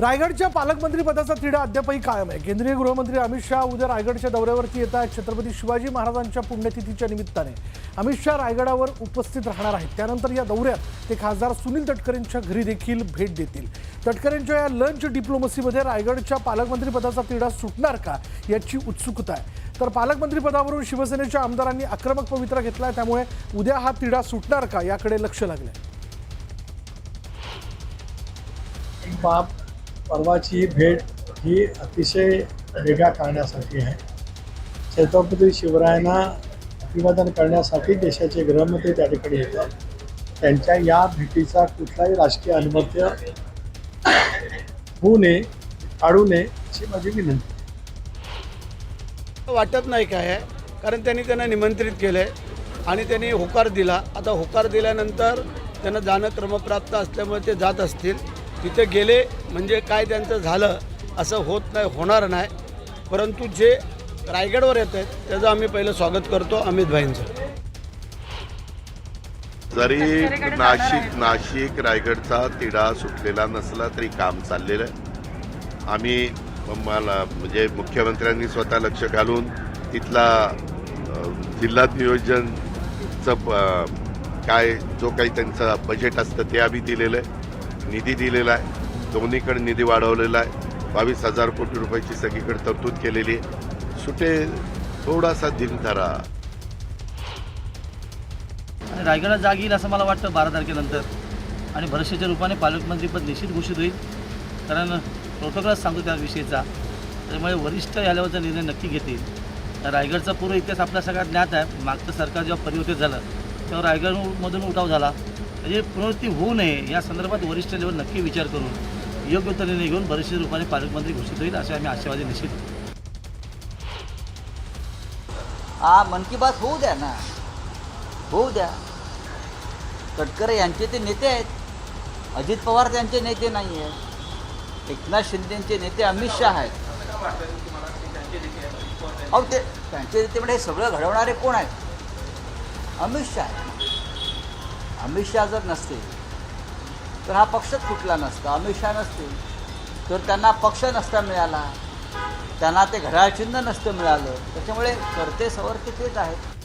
रायगडच्या पालकमंत्री पदाचा तिढा अद्यापही कायम आहे. केंद्रीय गृहमंत्री अमित शहा उद्या रायगडच्या दौऱ्यावरती येत आहेत छत्रपती शिवाजी महाराजांच्या पुण्यतिथीच्या निमित्ताने. अमित शहा रायगडावर उपस्थित राहणार आहेत. त्यानंतर या दौऱ्यात ते खासदार सुनील तटकरेंच्या घरी देखील भेट देतील. तटकरेंच्या या लंच डिप्लोमसीमध्ये रायगडच्या पालकमंत्री पदाचा तिढा सुटणार का याची उत्सुकता आहे. तर पालकमंत्री पदावरून शिवसेनेच्या आमदारांनी आक्रमक पवित्रा आहे त्यामुळे उद्या हा तिढा सुटणार का याकडे लक्ष लागलं बाप. परवाची भेट ही अतिशय वेगळ्या कारणासाठी आहे. छत्रपती शिवरायांना अभिवादन करण्यासाठी देशाचे गृहमंत्री त्या ठिकाणी येतात. त्यांच्या या भेटीचा कुठलाही राजकीय अनुमत्य होऊ नये काढू नये अशी माझी विनंती वाटत नाही काय आहे कारण त्यांनी त्यांना निमंत्रित केलं आहे आणि त्यांनी होकार दिला. आता होकार दिल्यानंतर त्यांना जाणं क्रमप्राप्त असल्यामुळे ते जात असतील. तिथे गेले म्हणजे काय त्यांचं झालं असं होत नाही होणार नाही. परंतु जे रायगडवर येत आहेत त्याचं आम्ही पहिलं स्वागत करतो अमित भाईंचं. जरी नाशिक नाशिक रायगडचा तिढा सुटलेला नसला तरी काम चाललेलं आहे. आम्ही मला म्हणजे मुख्यमंत्र्यांनी स्वतः लक्ष घालून तिथला जिल्हा नियोजनचं काय जो काही त्यांचं बजेट असतं ते आम्ही दिलेलं आहे. निधी दिलेला आहे. दोन्हीकडे निधी वाढवलेला आहे. बावीस हजार कोटी रुपयाची सगळीकडे तरतूद केलेली आहे. सुटे थोडासा धरा. आणि रायगडात जाग येईल असं मला वाटतं बारा तारखेनंतर. आणि भरसेच्या रूपाने पालकमंत्रीपद निश्चित घोषित होईल. कारण प्रोटोकॉलच सांगतो त्या विषयीचा. त्यामुळे वरिष्ठ या लेवलचा निर्णय नक्की घेतील. रायगडचा पूर्व इतिहास आपल्या सगळ्यात ज्ञात आहे. मागचं सरकार जेव्हा परिवर्तित झालं तेव्हा रायगडमधून उठाव झाला. म्हणजे पुनरावृत्ती होऊ नये या संदर्भात वरिष्ठ लेवल नक्की विचार करून योग्य तो निर्णय घेऊन बरेचशे रूपाने पालकमंत्री घोषित होईल असे आम्ही आशावादी निश्चित हा मन की बात होऊ द्या ना. होऊ द्या. तटकरे यांचे ते नेते आहेत. अजित पवार त्यांचे नेते नाही आहेत एकनाथ शिंदेचे नेते अमित शहा आहेत. अहो ते त्यांचे नेते म्हणजे हे सगळं घडवणारे कोण आहेत? अमित शहा आहेत. अमित शहा जर नसते तर हा पक्षच फुटला नसता अमित शहा नसते. तर त्यांना पक्ष नसता मिळाला त्यांना ते घड्याळ चिन्ह नसतं मिळालं. त्याच्यामुळे करते सवर्ते तेच आहेत.